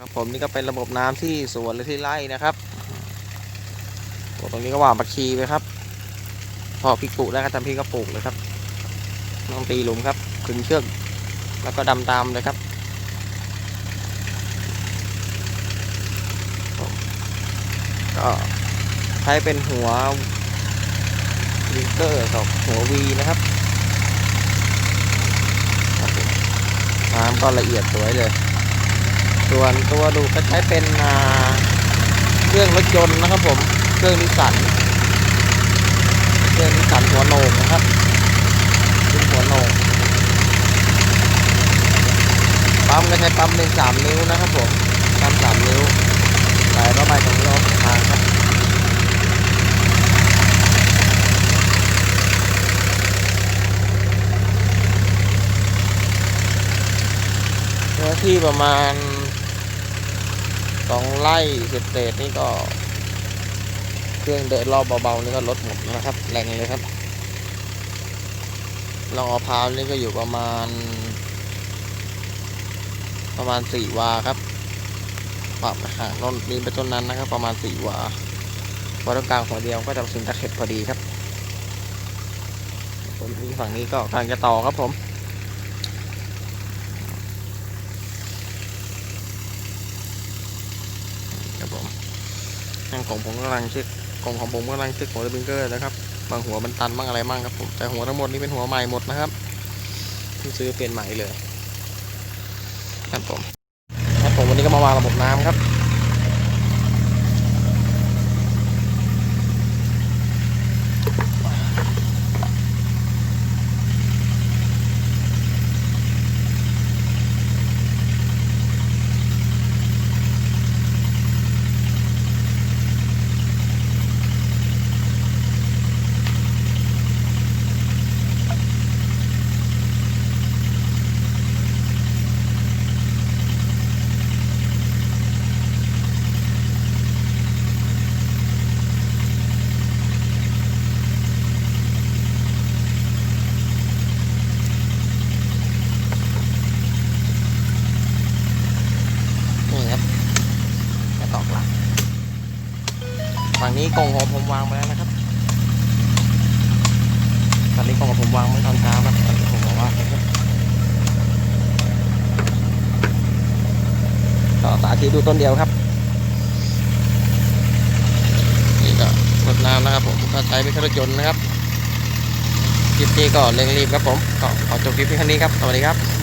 ครับผมนี่ก็เป็นระบบน้ำที่สวนหรือที่ไร่นะครับตรงนี้ก็หว่านผักชีไปครับ พอพริกปลูกได้ก็ทำพริกก็ปลูกเลยครับต้องตีหลุมครับขึงเชือกแล้วก็ดำตามเลยครับก็ใช้เป็นหัววิงเกอร์กับหัววีนะครับน้ำก็ละเอียดสวยเลย ส่วนตัวดูก็ใช้เป็นเครื่องรถยนต์นะครับผมเครื่องนิสสันเครื่องนิสสันหัวโหนกนะครับเป็นหัวโหนกปั๊มก็ใช้ปั๊มเป็นสามนิ้วนะครับผมปั๊มสามนิ้วใส่เข้าไปตรงรอบทางครับเนื้อที่ประมาณ สองไร่เศษๆนี่ก็ เครื่องเดินรอบเบาๆนี่ก็ลดหมดนะครับ แรงเลยครับลองเอาพาวนี่ก็อยู่ประมาณ ประมาณสี่วาครับปรับห่างต้นนี้ไปต้นนั้นนะครับ ประมาณสี่วาพอตรงกลางหัวเดียวก็จะถึงตะเข็บพอดีครับผมนี่ฝั่งนี้ก็กำลังจะต่อครับผม ครับผม ทางของผมกำลังเช็คกล่องของผมกำลังเช็คหัวสปริงเกอร์นะครับบางหัวมันตันบ้างอะไรบ้างครับผมแต่หัวทั้งหมดนี้เป็นหัวใหม่หมดนะครับเพิ่งซื้อเปลี่ยนใหม่เลยครับผมครับผมวันนี้ก็มาวางระบบน้ำครับ ฝั่งนี้กล่องของผมวางไปแล้วนะครับตอนนี้กล่องของผมวางเมื่อตอนเช้าครับตอนนี้ผมบอกว่าก็สาธิตดูต้นเดียวครับนี่ก็รดน้ำนะครับผมก็ใช้เป็นเครื่องยนต์นะครับคลิปนี้ก็เร่งรีบครับผมก็ขอจบคลิปเพียงเท่านี้ครับสวัสดีครับ